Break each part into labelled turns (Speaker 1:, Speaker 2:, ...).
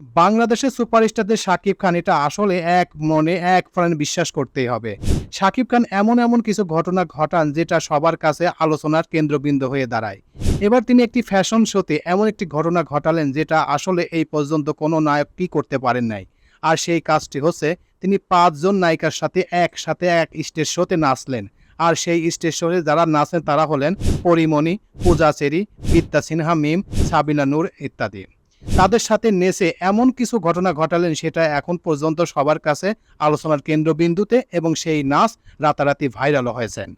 Speaker 1: বাংলাদেশের সুপারস্টারদের শাকিব খান, এটা আসলে এক মনে, এক প্রাণ বিশ্বাস করতেই হবে। শাকিব খান এমন এমন কিছু ঘটনা ঘটান যেটা সবার কাছে আলোচনার কেন্দ্রবিন্দু হয়ে দাঁড়ায়। এবার তিনি একটি ফ্যাশন শোতে এমন একটি ঘটনা ঘটালেন যেটা আসলে এই পর্যন্ত কোনো নায়ক কি করতে পারেন নাই। আর সেই কাজটি হচ্ছে, তিনি পাঁচজন নায়িকার সাথে একসাথে এক স্টেজ শোতে নাচলেন। আর সেই স্টেজ শোতে যারা নাচেন তারা হলেন পরিমণি, পূজা চেরি, বিদ্যা সিনহা, মিম, সাবিনা নূর ইত্যাদি। তাদের সাথে নেচে এমন কিছু ঘটনা ঘটালেন সেটা এখন পর্যন্ত সবার কাছে আলোচনার কেন্দ্রবিন্দুতে এবং সেই নাচ রাতারাতি ভাইরালও হয়েছেন।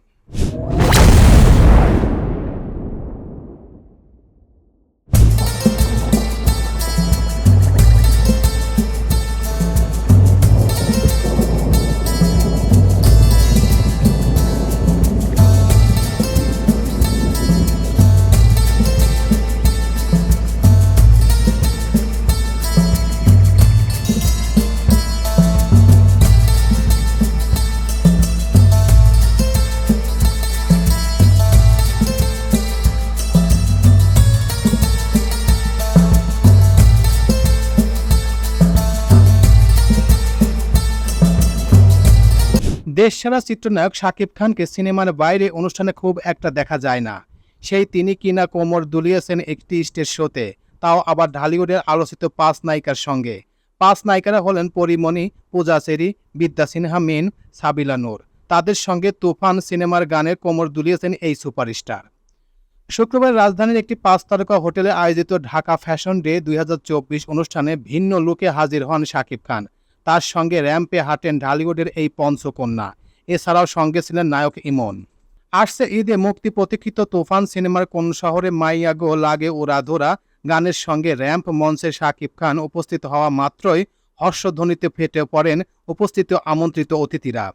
Speaker 1: দেশসেরা চিত্রনায়ক শাকিব খানকে সিনেমার বাইরে অনুষ্ঠানে খুব একটা দেখা যায় না। সেই তিনি কিনা কোমর দুলিয়েছেন একটি স্টেজ শোতে, তাও আবার ঢালিউডের আলোচিত পাঁচ নায়িকার সঙ্গে। পাঁচ নায়িকারা হলেন পরিমণি, পূজা চেরি বিদ্যা সিনহা, মিন, সাবিলা নূর। তাদের সঙ্গে তুফান সিনেমার গানের কোমর দুলিয়েছেন এই সুপারস্টার। শুক্রবার রাজধানীর একটি পাঁচ তারকা হোটেলে আয়োজিত ঢাকা ফ্যাশন ডে দুই হাজার চব্বিশ অনুষ্ঠানে ভিন্ন লুকে হাজির হন শাকিব খান। তার সঙ্গে র্যাম্পে হাঁটেন ঢালিউডের এই পঞ্চকন্যা। এছাড়াও সঙ্গে ছিলেন নায়ক ইমন। আসছে ঈদে মুক্তি প্রতীক্ষিত তুফান সিনেমার কোন শহরে মাইয়া গো লাগে ও রাধুরা গানের সঙ্গে র্যাম্প মঞ্চে শাকিব খান উপস্থিত হওয়া মাত্রই হর্ষধ্বনিতে ফেটে পড়েন উপস্থিত আমন্ত্রিত অতিথিরা।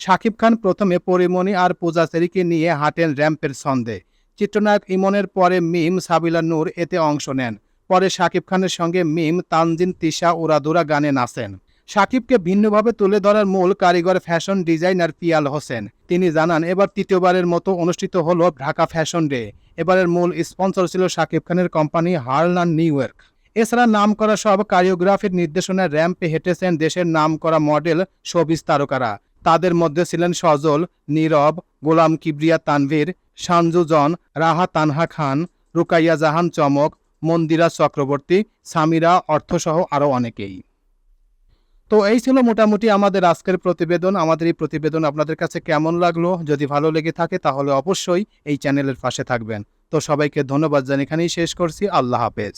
Speaker 1: শাকিব খান প্রথমে পরিমণি আর পূজাচেরিকে নিয়ে হাঁটেন র্যাম্পের ছন্দে। চিত্রনায়ক ইমনের পরে মিম সাবিলা নূর এতে অংশ নেন। পরে শাকিব খানের সঙ্গে মিম, তানজিন, তিশা উরাদুরা গানে নাচেন। সাকিবকে ভিন্নভাবে তুলে ধরার মূল কারিগর ফ্যাশন ডিজাইনার পিয়াল হোসেন। তিনি জানান, এবার তৃতীয়বারের মতো অনুষ্ঠিত হল ঢাকা ফ্যাশন ডে। এবারের মূল স্পন্সর ছিল শাকিব খানের কোম্পানি হার্লান নিউ ইয়র্ক এছাড়া নাম করা সব কারিওগ্রাফির নির্দেশনায় র্যাম্পে হেঁটেছেন দেশের নাম করা মডেল শোবিজ তারকারা। তাদের মধ্যে ছিলেন সজল, নীরব, গোলাম কিবরিয়া তানভীর সানজুজন রাহা তানহা খান, রুকাইয়া জাহান চমক, মন্দিরা চক্রবর্তী, সামিরা অর্থসহ আরও অনেকেই। তো এই ছিল মোটামুটি আমাদের আজকের প্রতিবেদন। আমাদের এই প্রতিবেদন আপনাদের কাছে কেমন লাগল? যদি ভালো লেগে থাকে তাহলে অবশ্যই এই চ্যানেলের পাশে থাকবেন। তো সবাইকে ধন্যবাদ জানিয়ে এখানেই শেষ করছি। আল্লাহ হাফেজ।